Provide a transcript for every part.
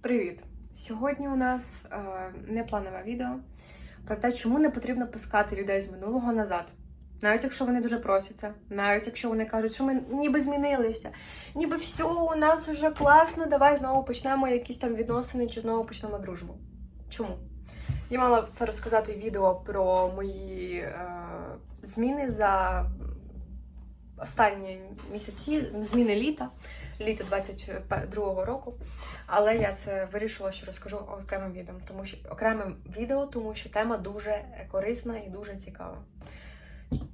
Привіт! Сьогодні у нас е, непланове відео про те, чому не потрібно пускати людей з минулого назад. Навіть якщо вони дуже просяться, навіть якщо вони кажуть, що ми ніби змінилися, ніби все у нас вже класно, давай знову почнемо якісь там відносини чи знову почнемо дружбу. Чому? Я мала це розказати відео про мої е, зміни за останні місяці, зміни літа, літа 22-го року. Але я це вирішила, що розкажу окремим відео, тому що окремим відео, тому що тема дуже корисна і дуже цікава.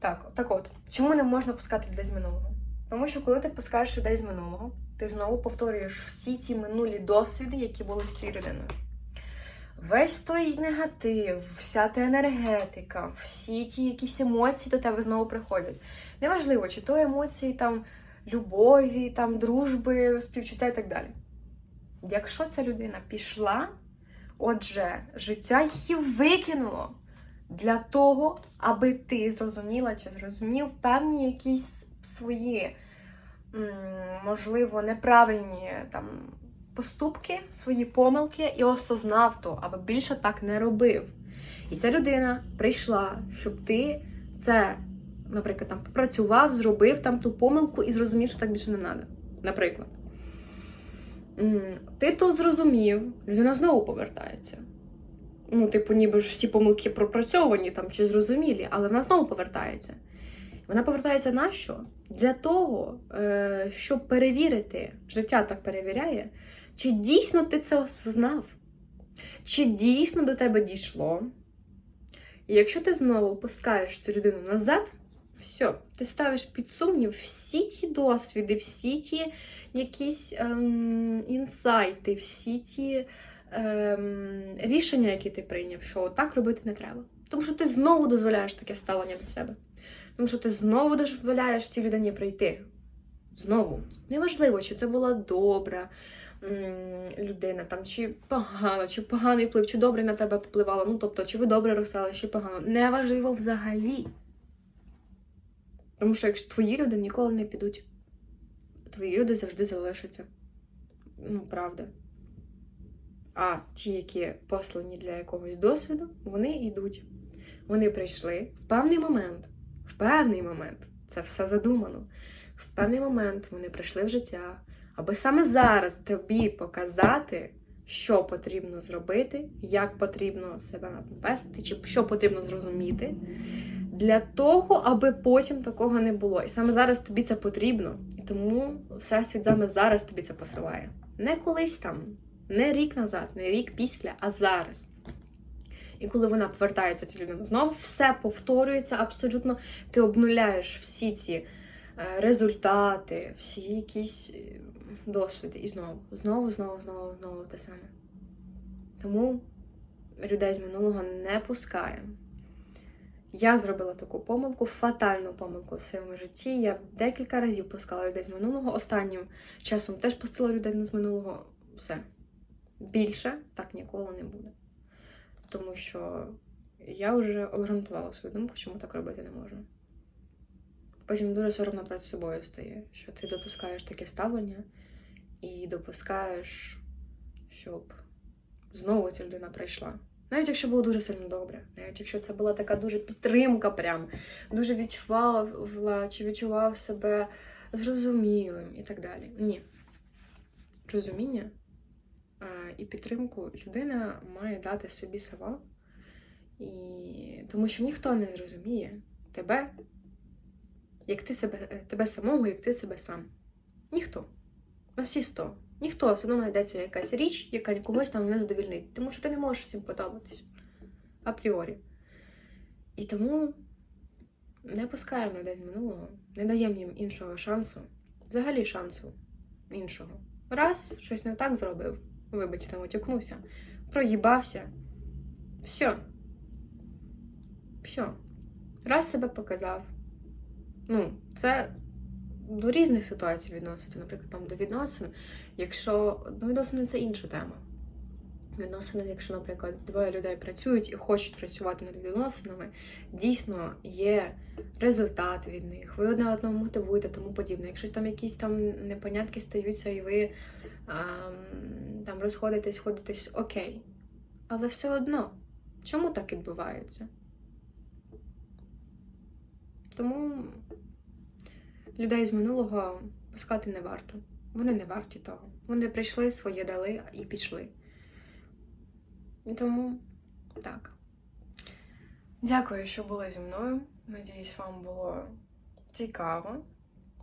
Так, так от, чому не можна пускати з минулого? Тому що коли ти пускаєш людей з минулого, ти знову повторюєш всі ті минулі досвіди, які були з цією людиною. Весь той негатив, вся та енергетика, всі ті якісь емоції до тебе знову приходять. Неважливо, чи то емоції там любові, там дружби, співчуття і так далі. Якщо ця людина пішла, отже, життя її викинуло для того, аби ти зрозуміла чи зрозумів певні якісь свої, можливо, неправильні там поступки, свої помилки і осознав то, аби більше так не робив. І ця людина прийшла, щоб ти це, наприклад, там попрацював, зробив там ту помилку і зрозумів, що так більше не треба. Наприклад. Ти то зрозумів, людина знову повертається. Ну, типу, ніби ж всі помилки пропрацьовані там чи зрозумілі, але вона знову повертається. Вона повертається на що? Для того, е, щоб перевірити, життя так перевіряє, чи дійсно ти це осознав, чи дійсно до тебе дійшло. І якщо ти знову пускаєш цю людину назад, все, ти ставиш під сумнів всі ті досвіди, всі ті якісь ем, інсайти, всі ті ем, рішення, які ти прийняв, що так робити не треба. Тому що ти знову дозволяєш таке ставлення до себе. Тому що ти знову дозволяєш цій людині прийти. Знову. Неважливо, чи це була добра м, людина, там, чи погана, чи поганий вплив, чи добре на тебе впливало. Ну, тобто, чи ви добре розстали, чи погано. Неважливо взагалі. Тому що якщо твої люди ніколи не підуть, твої люди завжди залишаться. Ну, правда. А ті, які послані для якогось досвіду, вони йдуть. Вони прийшли в певний момент, в певний момент, це все задумано. В певний момент вони прийшли в життя, аби саме зараз тобі показати, що потрібно зробити, як потрібно себе вести, чи що потрібно зрозуміти, для того, аби потім такого не було. І саме зараз тобі це потрібно. І тому всесвіт саме зараз тобі це посилає. Не колись там, не рік назад, не рік після, а зараз. І коли вона повертається ця людина, знову все повторюється абсолютно. Ти обнуляєш всі ці е, результати, всі якісь е, досвіди. І знову, знову, знову, знову, знову те саме. Тому людей з минулого не пускаємо. Я зробила таку помилку, фатальну помилку в своєму житті. Я декілька разів пускала людей з минулого. Останнім часом теж пустила людей з минулого. Все. Більше так ніколи не буде. Тому що я вже обґрунтувала свою думку, чому так робити не можна. Потім дуже соромно перед собою стає, що ти допускаєш таке ставлення і допускаєш, щоб знову ця людина прийшла. Навіть якщо було дуже сильно добре, навіть якщо це була така дуже підтримка, прям дуже відчувала чи відчував себе зрозумілим і так далі. Ні. Розуміння і підтримку людина має дати собі сама. І... Тому що ніхто не зрозуміє тебе, як ти себе, тебе самого, як ти себе сам. Ніхто. На всі сто. Ніхто все одно знайдеться якась річ, яка когось там не задовільнить. Тому що ти не можеш всім подобатись апріорі. І тому не пускаємо людей з минулого, не даємо їм іншого шансу, взагалі шансу іншого. Раз щось не так зробив, вибачте, отякнувся, проїбався. Все. Все. Раз себе показав. Ну, це до різних ситуацій відноситься, наприклад, там до відносин. Якщо ну, відносини це інша тема. відносини, якщо, наприклад, двоє людей працюють і хочуть працювати над відносинами, дійсно є результат від них. Ви одне одного мотивуєте, тому подібне. Якщо там якісь там непонятки стаються, і ви ам, там розходитесь, ходитесь, окей. Але все одно, чому так відбувається? Тому людей з минулого пускати не варто. Вони не варті того. Вони прийшли, своє дали і пішли. Тому так. Дякую, що були зі мною. Надіюсь, вам було цікаво.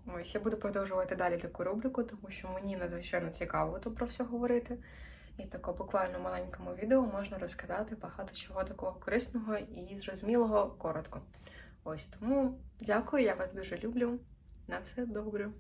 Ось я буду продовжувати далі таку рубрику, тому що мені надзвичайно цікаво тут про все говорити. І тако буквально маленькому відео можна розказати багато чого такого корисного і зрозумілого коротко. Ось тому дякую, я вас дуже люблю. На все добре.